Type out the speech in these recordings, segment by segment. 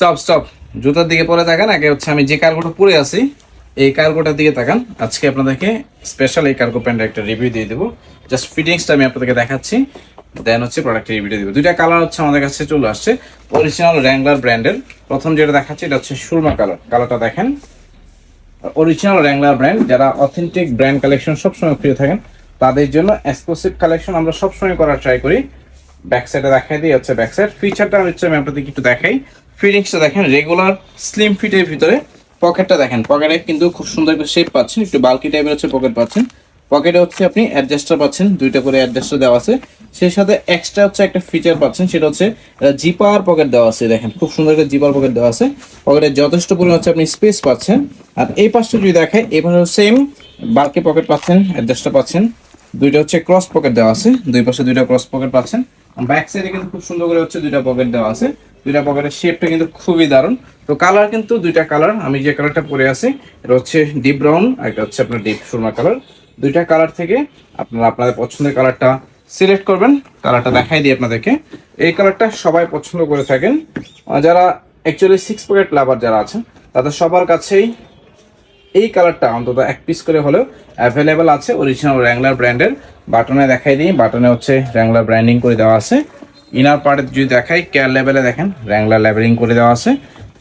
Stop stop জুতার দিকে পরে তাকান, আগে হচ্ছে আমি যে কার্গোটা পরে আছি, এই কার্গোটার দিকে তাকান। আজকে আপনাদেরকে স্পেশাল এই কার্গো প্যান্টের একটা রিভিউ দিয়ে দেবো। জাস্ট ফিটিংসটা আমি আপনাদেরকে দেখাচ্ছি দেন হচ্ছে প্রোডাক্টের রিভিউ দেবো। দুইটা কালার হচ্ছে আমাদের কাছে চলে আসছে অরিজিনাল র্যাঙ্গলার ব্র্যান্ডের প্রথম যেটা দেখাচ্ছি, এটা হচ্ছে সুরমা কালার কালারটা দেখেন। অরিজিনাল র্যাঙ্গলার ব্র্যান্ড যারা অথেন্টিক ব্র্যান্ড কালেকশন সবসময় প্রিয় থাকেন, তাদের জন্য এক্সক্লুসিভ কালেকশন আমরা সবসময় করার ট্রাই করি। ব্যাক সাইডে দেখাই দিই, হচ্ছে ব্যাক সাইড ফিচারটা হচ্ছে আমি আপনাদেরকে একটু দেখাই। ফিটিংসটা দেখেন রেগুলার স্লিম ফিটের ভিতরে পকেটটা দেখেন। পকেটে কিন্তু খুব সুন্দর একটা শেপ পাচ্ছেন, একটু বাল্কি টাইপের হচ্ছে পকেট পাচ্ছেন। পকেটে হচ্ছে আপনি অ্যাডজাস্টার পাচ্ছেন, দুইটা করে অ্যাডজাস্টার দেওয়া আছে। সেই সাথে এক্সট্রা হচ্ছে একটা ফিচার পাচ্ছেন, সেটা হচ্ছে জিপার পকেট দেওয়া আছে, দেখেন। খুব সুন্দর একটা জিপার পকেট দেওয়া আছে। পকেটে যথেষ্ট পরিমাণ হচ্ছে আপনি স্পেস পাচ্ছেন। আর এই পাশটা যদি দেখায় এবার সেম বাল্কি পকেট পাচ্ছেন অ্যাডজাস্টার পাচ্ছেন। দুইটা হচ্ছে ক্রস পকেট দেওয়া আছে, দুই পাশে দুইটা ক্রস পকেট পাচ্ছেন। ব্যাক সাইডে কিন্তু খুব সুন্দর করে হচ্ছে দুইটা পকেট দেওয়া আছে। দুইটা পকেটের শেপটা কিন্তু খুবই দারুণ। তো কালার কিন্তু দুইটা কালার আমি যে কালারটা পরে আছি, এটা হচ্ছে ডিপ ব্রাউন আর এটা হচ্ছে আপনার ডিপ সুরমা কালার দুইটা কালার থেকে আপনারা আপনাদের পছন্দের কালারটা সিলেক্ট করবেন। কালারটা দেখাই দিই আপনাদেরকে। এই কালারটা সবাই পছন্দ করে থাকেন। যারা অ্যাকচুয়ালি সিক্স পকেট লাভার যারা আছেন, তাদের সবার কাছেই এই কালারটা অন্তত এক পিস করে হলেও অ্যাভেলেবেল আছে। অরিজিনাল র্যাংলার ব্র্যান্ডের বাটনে দেখাই দিই। বাটনে হচ্ছে র্যাংলার ব্র্যান্ডিং করে দেওয়া আছে। ইনার পার্টে যদি দেখাই কেয়ার লেভেলে দেখেন র্যাংলার লেভেলিং করে দেওয়া আছে।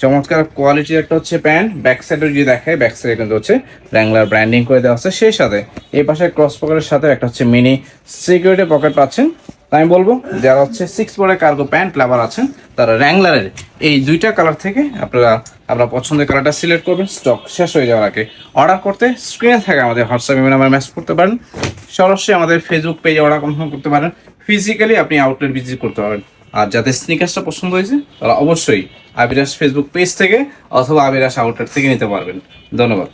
চমৎকার কোয়ালিটির একটা হচ্ছে প্যান্ট। ব্যাক সাইডে যদি দেখাই ব্যাক সাইডে কিন্তু হচ্ছে র্যাংলার ব্র্যান্ডিং করে দেওয়া আছে। সেই সাথে এই পাশে ক্রস পকেটের সাথে একটা হচ্ছে মিনি সিকিউরিটি পকেট পাচ্ছেন। আমি বলব, যারা হচ্ছে সিক্স পরে কার্গো প্যান্ট লাভার আছেন, তারা র্যাংলারের এই দুইটা কালার থেকে আপনারা, আপনার পছন্দের কালারটা সিলেক্ট করবেন। স্টক শেষ হয়ে যাওয়ার আগে অর্ডার করতে স্ক্রিনে থাকে আমাদের হোয়াটসঅ্যাপ হোয়াটসঅ্যাপে নাম্বার মেসেজ করতে পারেন। সরাসরি আমাদের ফেসবুক পেজে অর্ডার কনফার্ম করতে পারেন। ফিজিক্যালি আপনি আউটলেট ভিজিট করতে পারেন আর যাদের স্নিকার্সটা পছন্দ হয়েছে, তারা অবশ্যই আবিরাস ফেসবুক পেজ থেকে অথবা আবিরাস আউটলেট থেকে নিতে পারবেন। ধন্যবাদ।